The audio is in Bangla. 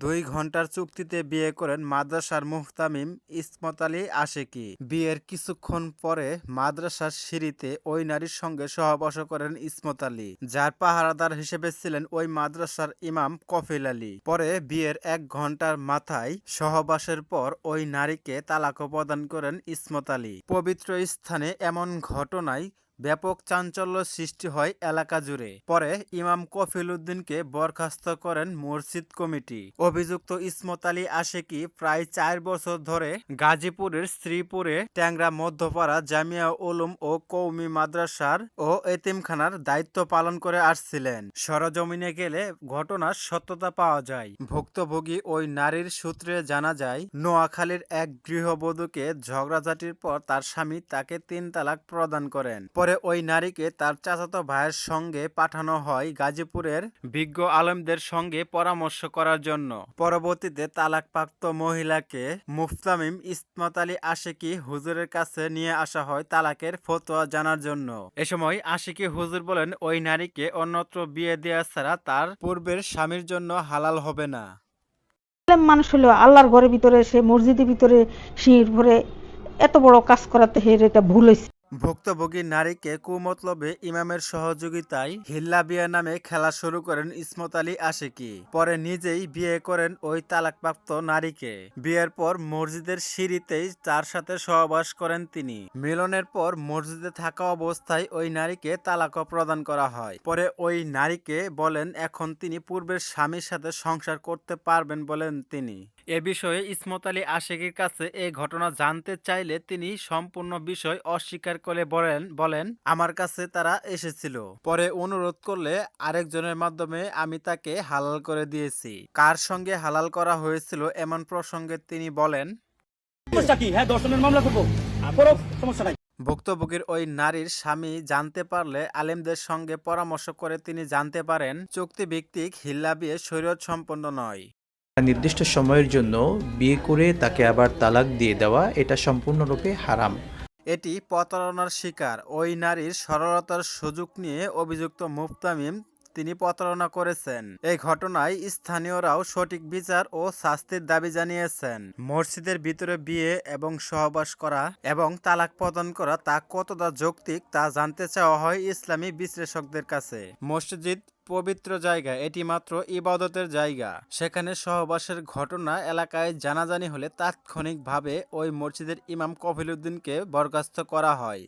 দুই ঘণ্টার চুক্তিতে বিয়ে করেন মাদ্রাসার মুহতামিম ইসমত আলী আশেকি। বিয়ের কিছুক্ষণ পরে মাদ্রাসার সিঁড়িতে ওই নারীর সঙ্গে সহবাস করেন ইসমত আলী, যার পাহারাদার হিসেবে ছিলেন ওই মাদ্রাসার ইমাম কফিল আলী। পরে বিয়ের এক ঘণ্টার মাথায় সহবাসের পর ওই নারীকে তালাকও প্রদান করেন ইসমত আলী। পবিত্র স্থানে এমন ঘটনায় ব্যাপক চাঞ্চল্য সৃষ্টি হয় এলাকা জুড়ে। পরে ইমাম কফিল উদ্দিনকে বরখাস্ত করেন মসজিদ কমিটি। অভিযুক্ত ইসমত আলী আশেকি প্রায় চার বছর ধরে গাজীপুরের শ্রীপুরে ট্যাংরা মধ্যপাড়া জামিয়া উলুম ও কৌমি মাদ্রাসার ও এতিমখানার দায়িত্ব পালন করে আসছিলেন। সরজমিনে গেলে ঘটনার সত্যতা পাওয়া যায়। ভুক্তভোগী ওই নারীর সূত্রে জানা যায়, নোয়াখালীর এক গৃহবধূকে ঝগড়াঝাটির পর তার স্বামী তাকে তিন তালাক প্রদান করেন। পরে ওই নারীকে তার চাচাতো ভাইয়ের সঙ্গে পাঠানো হয় গাজীপুরের বিজ্ঞ আলমদের সঙ্গে পরামর্শ করার জন্য। পরবর্তীতে তালাকপ্রাপ্ত মহিলাকে মুফতামিম ইসমত আলী আশেকি হুজুরের কাছে নিয়ে আসা হয় তালাকের ফতোয়া জানার জন্য। এ সময় আশিকি হুজুর বলেন, ওই নারীকে অন্যত্র বিয়ে দেওয়া ছাড়া তার পূর্বের স্বামীর জন্য হালাল হবে না। মানুষ হলো আল্লাহর ঘরের ভিতরে, সে মসজিদের ভিতরে শির ভরে এত বড় কাজ করাতে হের এটা ভুল হয়েছে ভুক্তভোগী নারীকে কুমতলবে ইমামের সহযোগিতায় হিল্লা বিয়া নামে খেলা শুরু করেন ইসমত আলী আশেকি। পরে নিজেই বিয়ে করেন ওই তালাকপ্রাপ্ত নারীকে। বিয়ের পর মসজিদের সিঁড়িতেই তার সাথে সহবাস করেন তিনি। মিলনের পর মসজিদে থাকা অবস্থায় ওই নারীকে তালাকও প্রদান করা হয়। পরে ওই নারীকে বলেন, এখন তিনি পূর্বের স্বামীর সাথে সংসার করতে পারবেন বলেন তিনি। এ বিষয়ে ইসমত আলী আশেকির কাছে এই ঘটনা জানতে চাইলে তিনি সম্পূর্ণ বিষয় অস্বীকার করে বলেন বলেন আমার কাছে তারা এসেছিল। পরে অনুরোধ করলে আরেকজনের মাধ্যমে আমি তাকে হালাল করে দিয়েছি। কার সঙ্গে হালাল করা হয়েছিল এমন প্রসঙ্গে তিনি বলেন সমস্যা কি? হ্যাঁ দর্শনের মামলা করব। করো সমস্যা নাই। ভুক্তভোগীর ওই নারীর স্বামী জানতে পারলে আলেমদের সঙ্গে পরামর্শ করে তিনি জানতে পারেন চুক্তি চুক্তিভিত্তিক হিল্লা বিয়ে শরীয়ত সম্পন্ন নয়। নির্দিষ্ট সময়ের জন্য বিয়ে করে তাকে আবার তালাক দিয়ে দেওয়া এটা সম্পূর্ণরূপে হারাম। এটি প্রতারণার শিকার। ওই নারীর সরলতার সুযোগ নিয়ে অভিযুক্ত মুফতামিম তিনি প্রতারণা করেছেন। এই ঘটনায় স্থানীয়রাও সঠিক বিচার ও শাস্তির দাবি জানিয়েছেন। মসজিদের ভিতরে বিয়ে এবং সহবাস করা এবং তালাক প্রদান করা তা কতটা যৌক্তিক তা জানতে চাওয়া হয় ইসলামী বিশ্লেষকদের কাছে। মসজিদ পবিত্র জায়গা, এটি মাত্র ইবাদতের জায়গা। সেখানে সহবাসের ঘটনা এলাকায় জানাজানি হলে তাৎক্ষণিকভাবে ওই মসজিদের ইমাম কফিলউদ্দিনকে বরখাস্ত করা হয়।